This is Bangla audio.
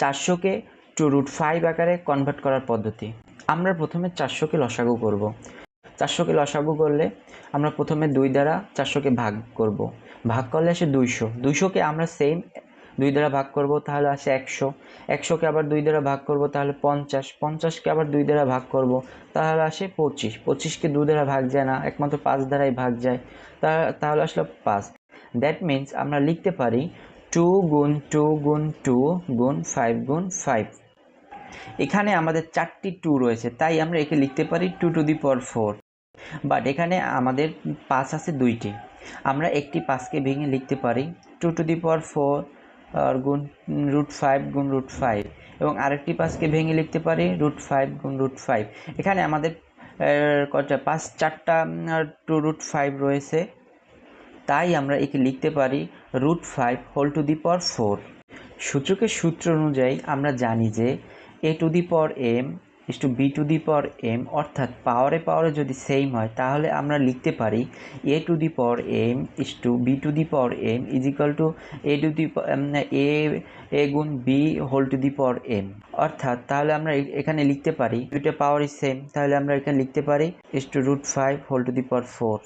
চারশোকে টু রুট ফাইভ আকারে কনভার্ট করার পদ্ধতি। আমরা প্রথমে চারশোকে লসাগু করব। চারশোকে লসাগু করলে আমরা প্রথমে দুই দ্বারা চারশোকে ভাগ করব। ভাগ করলে আসে দুইশো। দুইশোকে আমরা সেম দুই দ্বারা ভাগ করব, তাহলে আসে একশো। একশোকে আবার দুই দ্বারা ভাগ করব, তাহলে পঞ্চাশ। পঞ্চাশকে আবার দুই দ্বারা ভাগ করব, তাহলে আসে পঁচিশ। পঁচিশকে দুই দ্বারা ভাগ যায় না, একমাত্র পাঁচ দ্বারাই ভাগ যায়। তাহলে আসলো পাঁচ। দ্যাট মিন্স আমরা লিখতে পারি টু গুণ টু গুণ টু গুণ ফাইভ গুণ ফাইভ এখানে আমাদের চারটি টু রয়েছে, তাই আমরা একে লিখতে পারি two to the power four but এখানে আমাদের পাঁচ আছে দুইটি। আমরা একটি পাঁচকে ভেঙে লিখতে পারি two to the power four গুণ রুট ফাইভ গুণ রুট ফাইভ এবং আরেকটি পাঁচকে ভেঙে লিখতে পারি রুট ফাইভ গুণ রুট ফাইভ এখানে আমাদের কটা পাঁচ, চারটা টু রুট ফাইভ রয়েছে। তাই আমরা একে লিখতে পারি root five whole to the power four. সূচকের সূত্র অনুযায়ী আমরা জানি যে a to the power m is to b to the power m অর্থাৎ পাওয়ারে পাওয়ারে যদি সেম হয়, তাহলে আমরা লিখতে পারি a to the power m is to b to the power m is equal to a to the a a গুণ b whole to the power m. অর্থাৎ তাহলে আমরা এখানে লিখতে পারি দুইটা পাওয়ার ইজ সেম, তাহলে আমরা এখানে লিখতে পারি is to root five whole to the power four.